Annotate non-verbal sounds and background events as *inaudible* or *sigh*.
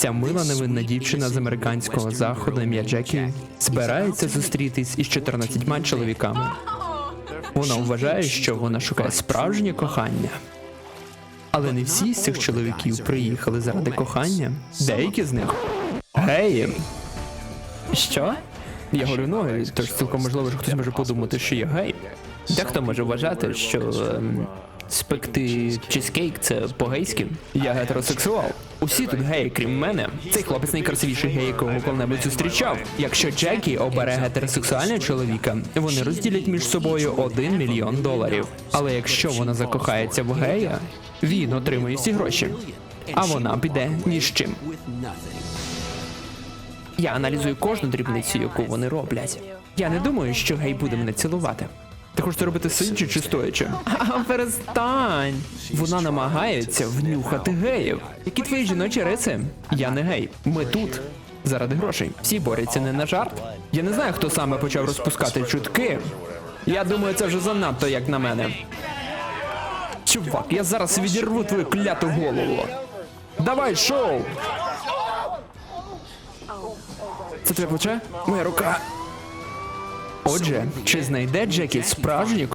Ця мила невинна дівчина з американського заходу ім'я Джекі збирається зустрітись із 14 чоловіками. Вона вважає, що вона шукає справжнє кохання. Але не всі з цих чоловіків приїхали заради кохання. Деякі з них геї. Що? Я говорю ноги, тож цілком можливо, що хтось може подумати, що я гей. Дехто може вважати, що ем, спекти чизкейк це по-гейськи. Я гетеросексуал. Усі тут геї, крім мене. Цей хлопець найкрасивіший гей, якого коли-небудь зустрічав. Якщо Джекі обере гетеросексуального чоловіка, вони розділять між собою один мільйон доларів. Але якщо вона закохається в гея, він отримує всі гроші. А вона піде ні з чим. Я аналізую кожну дрібницю, яку вони роблять. Я не думаю, що гей буде мене цілувати. Ти хочеш це робити сидячи чи стоячи? А, *laughs* перестань. Вона намагається внюхати геїв. Які твої жіночі риси? Я не гей. Ми тут. Заради грошей. Всі борються не на жарт. Я не знаю, хто саме почав розпускати чутки. Я думаю, це вже занадто, як на мене. Чувак, я зараз відірву твою кляту голову. Давай, шоу! Це твоє плече? Моя рука. Отже, чи знайде Джекі справжнє